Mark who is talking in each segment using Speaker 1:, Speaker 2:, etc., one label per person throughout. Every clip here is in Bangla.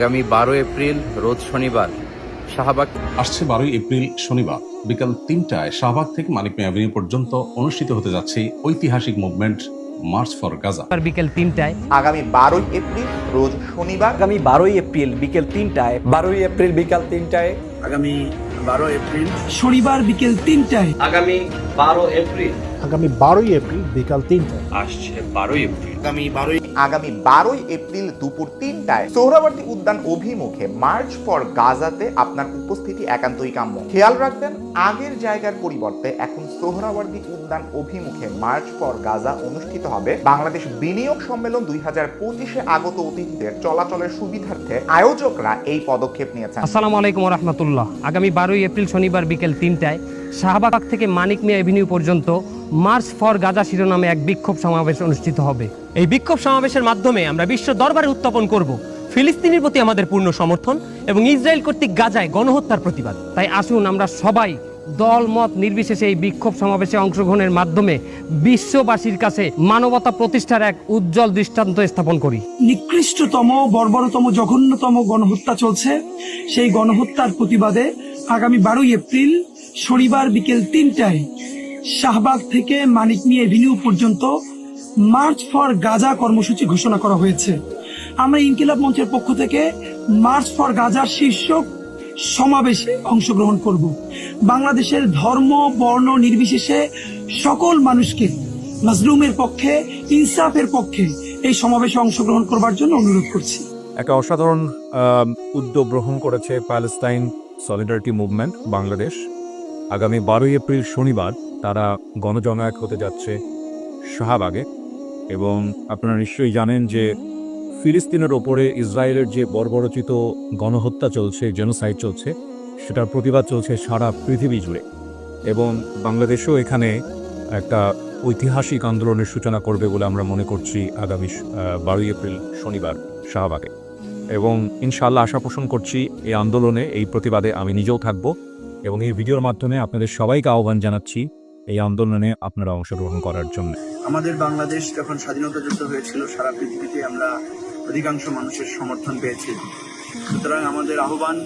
Speaker 1: আগামী বারো এপ্রিল রোজ শনিবার। শাহবাগ
Speaker 2: আসছে বারোই এপ্রিল শনিবার। বিকাল তিনটায় শাহবাগ থেকে মানিক মিয়া অ্যাভিনিউ পর্যন্ত অনুষ্ঠিত হতে যাচ্ছে ঐতিহাসিক মুভমেন্ট মার্চ ফর গাজা
Speaker 3: আর বিকেল তিনটায়
Speaker 4: আগামী বারোই এপ্রিল রোজ শনিবার।
Speaker 5: আগামী বারোই এপ্রিল বিকেল তিনটায় বারোই এপ্রিল বিকাল তিনটায়।
Speaker 6: আগামী বারো এপ্রিল
Speaker 7: শনিবার বিকেল তিনটায়।
Speaker 8: আগামী বারো এপ্রিল।
Speaker 9: আগামী বারোই এপ্রিল বিকাল তিনটায়।
Speaker 8: আসছে বারোই এপ্রিল।
Speaker 6: আগামী বারোই
Speaker 4: আগামী বারোই এপ্রিল দুপুর তিনটায় সোহরাওয়ার্দী উদ্যান অভিমুখে মার্চ ফর গাজাতে আপনার উপস্থিতি একান্তই কাম্য। খেয়াল রাখবেন, আগের জায়গার পরিবর্তে এখন সোহরাওয়ার্দী উদ্যান অভিমুখে মার্চ ফর গাজা অনুষ্ঠিত হবে। বাংলাদেশ বিনিয়োগ সম্মেলন দুই হাজার পঁচিশে আগত অতিথিদের চলাচলের সুবিধার্থে আয়োজকরা এই পদক্ষেপ নিয়েছেন।
Speaker 3: আসসালামু আলাইকুম রহমতুল্লাহ আগামী বারোই এপ্রিল শনিবার বিকেল তিনটায় শাহবাগ থেকে মানিক মিয়া এভিনিউ পর্যন্ত মার্চ ফর গাজা শিরোনামে এক বিক্ষোভ সমাবেশ অনুষ্ঠিত হবে।
Speaker 5: এই বিক্ষোভ সমাবেশের মাধ্যমে আমরা বিশ্ব দরবারে উত্থাপন করব। ফিলিস্তিনের প্রতি আমাদের পূর্ণ সমর্থন এবং ইসরায়েল কর্তৃক গাজায় গণহত্যার প্রতিবাদ।
Speaker 3: তাই আসুন আমরা সবাই দল মত নির্বিশেষে এই বিক্ষোভ সমাবেশে অংশগ্রহণের মাধ্যমে বিশ্ববাসীর কাছে মানবতা প্রতিষ্ঠার এক উজ্জ্বল দৃষ্টান্ত স্থাপন করি।
Speaker 7: নিকৃষ্টতম বর্বরতম জঘন্যতম গণহত্যা চলছে। সেই গণহত্যার প্রতিবাদে আগামী বারোই এপ্রিল শনিবার বিকেল তিনটায় শাহবাগ থেকে মানিক মিয়া এভিনিউ পর্যন্ত মার্চ ফর গাজা কর্মসূচি ঘোষণা করা হয়েছে। আমরা ইনকিলাব মঞ্চের পক্ষ থেকে মার্চ ফর গাজার শীর্ষক সমাবেশে অংশগ্রহণ করব। বাংলাদেশের ধর্ম, বর্ণ নির্বিশেষে সকল মানুষকে মাজলুমের পক্ষে, ইনসাফের পক্ষে এই সমাবেশে অংশগ্রহণ করবার জন্য অনুরোধ করছি।
Speaker 10: একটা অসাধারণ উদ্যোগ গ্রহণ করেছে প্যালেস্তাইন সলিডারিটি মুভমেন্ট বাংলাদেশ। আগামী বারোই এপ্রিল শনিবার তারা গণজমায়েত হতে যাচ্ছে শাহবাগে। এবং আপনারা নিশ্চয়ই জানেন যে ফিলিস্তিনের ওপরে ইসরায়েলের যে বর্বরচিত গণহত্যা চলছে জেনোসাইড চলছে, সেটার প্রতিবাদ চলছে সারা পৃথিবী জুড়ে। এবং বাংলাদেশও এখানে একটা ঐতিহাসিক আন্দোলনের সূচনা করবে বলে আমরা মনে করছি আগামী বারোই এপ্রিল শনিবার শাহবাগে। এবং ইনশাআল্লাহ আশা পোষণ করছি এই আন্দোলনে, এই প্রতিবাদে আমি নিজেও থাকব এবং এই ভিডিওর মাধ্যমে আপনাদের সবাইকে আহ্বান জানাচ্ছি এই আন্দোলনে আপনারা অংশগ্রহণ করার জন্য।
Speaker 6: আমাদের বাংলাদেশ যখন স্বাধীনতা যুদ্ধ হয়েছিল, সারা পৃথিবীতে আমরা অধিকাংশ মানুষের সমর্থন পেয়েছি। সুতরাং আমাদের আহ্বান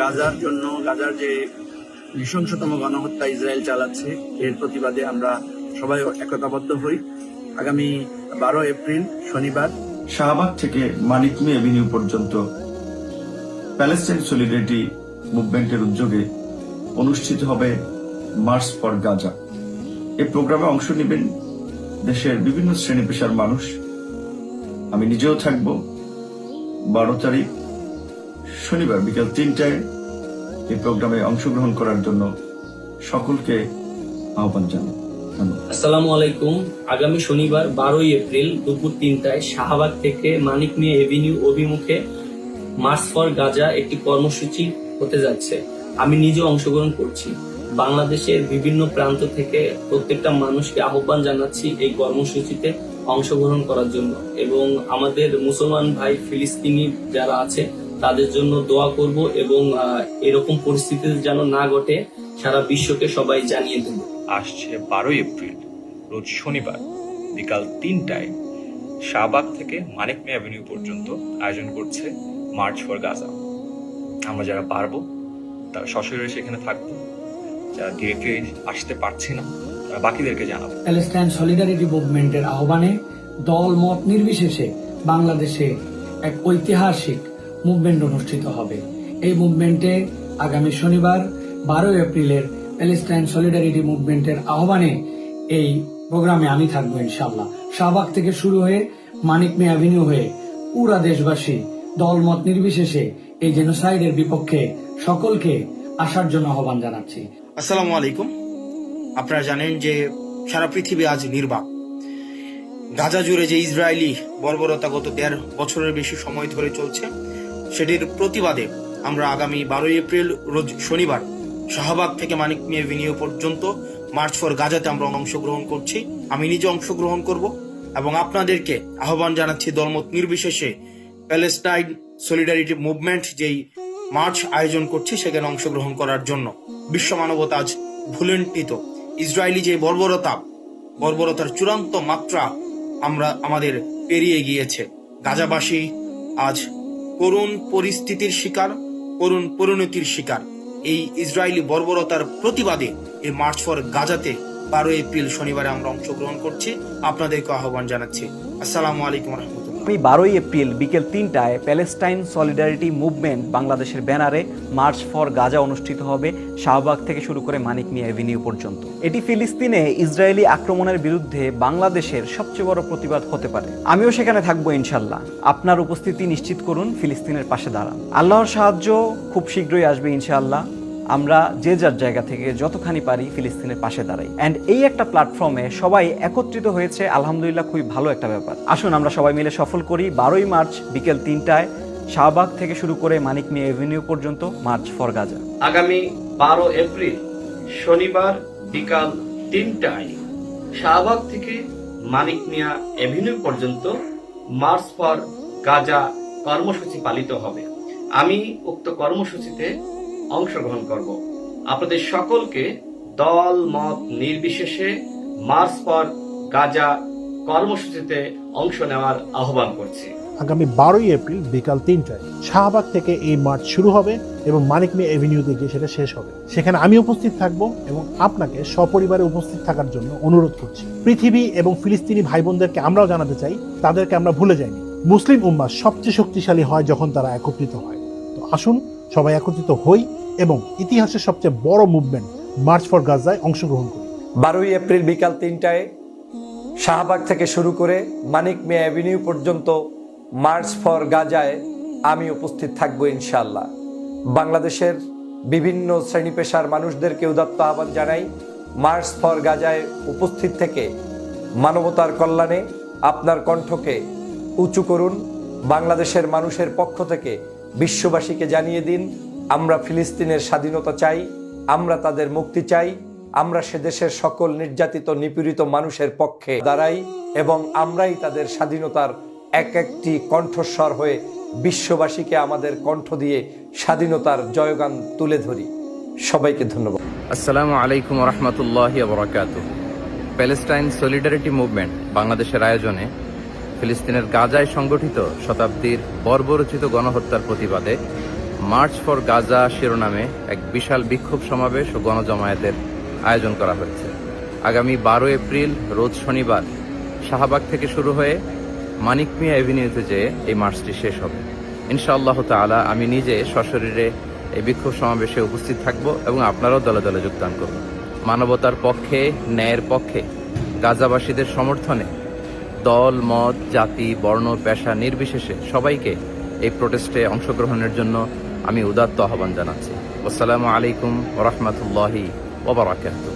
Speaker 6: গাজার জন্য, গাজার যে নৃশংসতম গণহত্যা ইসরায়েল চালাচ্ছে, এর প্রতিবাদে আমরা সবাই একতাবদ্ধ হই। আগামী বারো এপ্রিল, শনিবার,
Speaker 11: শাহবাগ থেকে মানিক মি এভিনিউ পর্যন্ত প্যালেস্টাইন সলিডারিটি মুভমেন্টের উদ্যোগে অনুষ্ঠিত হবে মার্চ ফর গাজা। এই প্রোগ্রামে অংশ নেবেন দেশের বিভিন্ন শ্রেণি পেশার মানুষ। আমি নিজেও থাকব। বারো তারিখ, শনিবার বিকেল তিনটায় এই প্রোগ্রামে অংশগ্রহণ করার জন্য সকলকে আহ্বান জানাই।
Speaker 8: আসসালামু আলাইকুম। আগামী শনিবার বারোই এপ্রিল দুপুর তিনটায় শাহবাগ থেকে মানিক মিয়া এভিনিউ অভিমুখে মার্চ ফর গাজা একটি কর্মসূচি হতে যাচ্ছে। আমি নিজে অংশগ্রহণ করছি। বাংলাদেশের বিভিন্ন প্রান্ত থেকে প্রত্যেকটা মানুষকে আহ্বান জানাচ্ছি এই কর্মসূচিতে অংশগ্রহণ করার জন্য। এবং আমাদের মুসলমান ভাই ফিলিস্তিনি যারা আছে, তাদের জন্য দোয়া করব এবং এরকম পরিস্থিতি যেন না ঘটে, সারা বিশ্বকে সবাই জানিয়ে দেবো।
Speaker 12: আসছে বারোই এপ্রিল, রোজ শনিবার, বিকাল তিনটায়, শাহবাগ থেকে মানিক মিয়া অ্যাভিনিউ পর্যন্ত আয়োজন করছে মার্চ ফর গাজা আমরা যারা পারব, তারা সশরীরে সেখানে থাকব। আসতে না। বাকিদেরকে জানাব।
Speaker 7: প্যালেস্টাইন সলিডারিটি মুভমেন্টের আহ্বানে দল মত নির্বিশেষে বাংলাদেশে এক ঐতিহাসিক মুভমেন্ট অনুষ্ঠিত হবে। এই মুভমেন্টে আগামী শনিবার, বারোই এপ্রিলের প্যালেস্টাইন সলিডারিটি মুভমেন্টের আহ্বানে এই প্রোগ্রামে আমি থাকব ইনশাল্লাহ শাহবাগ থেকে শুরু হয়ে মানিক মে অ্যাভিনিউ হয়ে পুরা দেশবাসী দলমত নির্বিশেষে এই জেনোসাইডের বিপক্ষে সকলকে আসার জন্য আহ্বান জানাচ্ছি।
Speaker 6: আসসালামু আলাইকুম। আপনারা জানেন যে সারা পৃথিবী আজ নির্বাক। গাজা জুড়ে যে ইসরায়েলি বর্বরতা গত দেড় বছরের বেশি সময় ধরে চলছে, সেটির প্রতিবাদে আমরা আগামী বারোই এপ্রিল, রোজ শনিবার, শাহবাগ থেকে মানিক মিয়া ভিনিও পর্যন্ত মার্চ ফর গাজাতে আমরা অংশগ্রহণ করছি। আমি নিজে অংশগ্রহণ করব এবং আপনাদেরকে আহ্বান জানাচ্ছি দলমত নির্বিশেষে প্যালেস্টাইন সলিডারিটি মুভমেন্ট, যেই মার্চ আয়োজন করছে, সেখানে অংশগ্রহণ করার জন্য। বিশ্ব মানবতা আজ ভুলন্টিত ইসরায়েলি যে বর্বরতা, বর্বরতার চূড়ান্ত মাত্রা আমরা, আমাদের পেরিয়ে গিয়েছে। গাজাবাসী আজ করুণ পরিস্থিতির শিকার, করুণ পরিণতির শিকার। এই ইসরায়েলি বর্বরতার প্রতিবাদে এই মার্চ ফর গাজাতে বারো এপ্রিল শনিবারে আমরা অংশগ্রহণ করছি। আপনাদেরকে আহ্বান জানাচ্ছি। আসসালামু আলাইকুম রহমতুল্লাহ।
Speaker 13: আমি বারোই এপ্রিল বিকেল তিনটায় প্যালেস্টাইন সলিডারিটি মুভমেন্ট বাংলাদেশের ব্যানারে মার্চ ফর গাজা অনুষ্ঠিত হবে শাহবাগ থেকে শুরু করে মানিক মিয়া এভিনিউ পর্যন্ত। এটি ফিলিস্তিনে ইসরায়েলি আক্রমণের বিরুদ্ধে বাংলাদেশের সবচেয়ে বড় প্রতিবাদ হতে পারে। আমিও সেখানে থাকব ইনশাল্লাহ। আপনার উপস্থিতি নিশ্চিত করুন, ফিলিস্তিনের পাশে দাঁড়ান। আল্লাহর সাহায্য খুব শীঘ্রই আসবে ইনশাআল্লাহ আমরা যে যার জায়গা থেকে যতখানি পারি ফিলিস্তিনের পাশে দাঁড়াই। অ্যান্ড এই একটা প্ল্যাটফর্মে সবাই একত্রিত হয়েছে, আলহামদুলিল্লাহ খুবই ভালো একটা ব্যাপার। আসুন আমরা সবাই মিলে সফল করি। বারোই মার্চ বিকেল তিনটায় শাহবাগ থেকে শুরু করে মানিক মিয়া এভিনিউ পর্যন্ত মার্চ ফর গাজা।
Speaker 8: আগামী বারো এপ্রিল শনিবার বিকাল তিনটায় শাহবাগ থেকে মানিক মিয়া এভিনিউ পর্যন্ত মার্চ ফর গাজা কর্মসূচি পালিত হবে। আমি উক্ত কর্মসূচিতে অংশগ্রহণ করব। আপনাদের সকলকে দল, মত নির্বিশেষে মার্চ ফর গাজা কর্মসূচিতে অংশ নেওয়ার আহ্বান করছি।
Speaker 9: আগামী বারোই এপ্রিল বিকাল তিনটায় শাহবাগ থেকে এই মার্চ শুরু হবে এবং মানিক মিয়া এভিনিউতে গিয়ে সেটা শেষ হবে। সেখানে আমি উপস্থিত থাকব এবং আপনাকে সপরিবারে উপস্থিত থাকার জন্য অনুরোধ করছি। পৃথিবী এবং ফিলিস্তিনি ভাই বোনদেরকে আমরাও জানাতে চাই, তাদেরকে আমরা ভুলে যাইনি। মুসলিম উম্মা সবচেয়ে শক্তিশালী হয় যখন তারা একত্রিত হয়। তো আসুন সবাই একত্রিত হই এবং ইতিহাসের সবচেয়ে বড় মুভমেন্ট মার্চ ফর গাজায় অংশগ্রহণ করি।
Speaker 14: বারোই এপ্রিল বিকাল তিনটায় শাহবাগ থেকে শুরু করে মানিক মে অ্যাভিনিউ পর্যন্ত মার্চ ফর গাজায় আমি উপস্থিত থাকব ইনশাল্লাহ বাংলাদেশের বিভিন্ন শ্রেণি পেশার মানুষদেরকে উদাত্ত আহ্বান জানাই মার্চ ফর গাজায় উপস্থিত থেকে মানবতার কল্যাণে আপনার কণ্ঠকে উঁচু করুন, বাংলাদেশের মানুষের পক্ষ থেকে বিশ্ববাসীকে জানিয়ে দিন, আমরা ফিলিস্তিনের স্বাধীনতা চাই, আমরা তাদের মুক্তি চাই, আমরা সে দেশের সকল নির্যাতিত, নিপীড়িত মানুষের পক্ষে দাঁড়াই এবং আমরাই তাদের স্বাধীনতার এক একটি কণ্ঠস্বর হয়ে বিশ্ববাসীকে আমাদের কণ্ঠ দিয়ে স্বাধীনতার জয়গান তুলে ধরি। সবাইকে ধন্যবাদ।
Speaker 1: আসসালামু আলাইকুম রহমতুল্লাহ প্যালেস্টাইন সলিডারিটি মুভমেন্ট বাংলাদেশের আয়োজনে ফিলিস্তিনের গাজায় সংগঠিত শতাব্দীর বর্বরচিত গণহত্যার প্রতিবাদে মার্চ ফর গাজা শিরোনামে এক বিশাল বিক্ষোভ সমাবেশ ও গণজমায়েতের আয়োজন করা হয়েছে। আগামী বারো এপ্রিল, রোজ শনিবার, শাহবাগ থেকে শুরু হয়ে মানিক মিয়া এভিনিউতে যেয়ে এই মার্চটি শেষ হবে। ইনশাআল্লাহ তাআলা আমি নিজে সশরীরে এই বিক্ষোভ সমাবেশে উপস্থিত থাকব এবং আপনারাও দলে দলে যোগদান করব। মানবতার পক্ষে, ন্যায়ের পক্ষে, গাজাবাসীদের সমর্থনে দল, মত, জাতি, বর্ণ, পেশা নির্বিশেষে সবাইকে এই প্রোটেস্টে অংশগ্রহণের জন্য আমি উদাত্ত আহ্বান জানাচ্ছি। আসসালামু আলাইকুম রহমতুল্লাহি ওবরাকাতুহ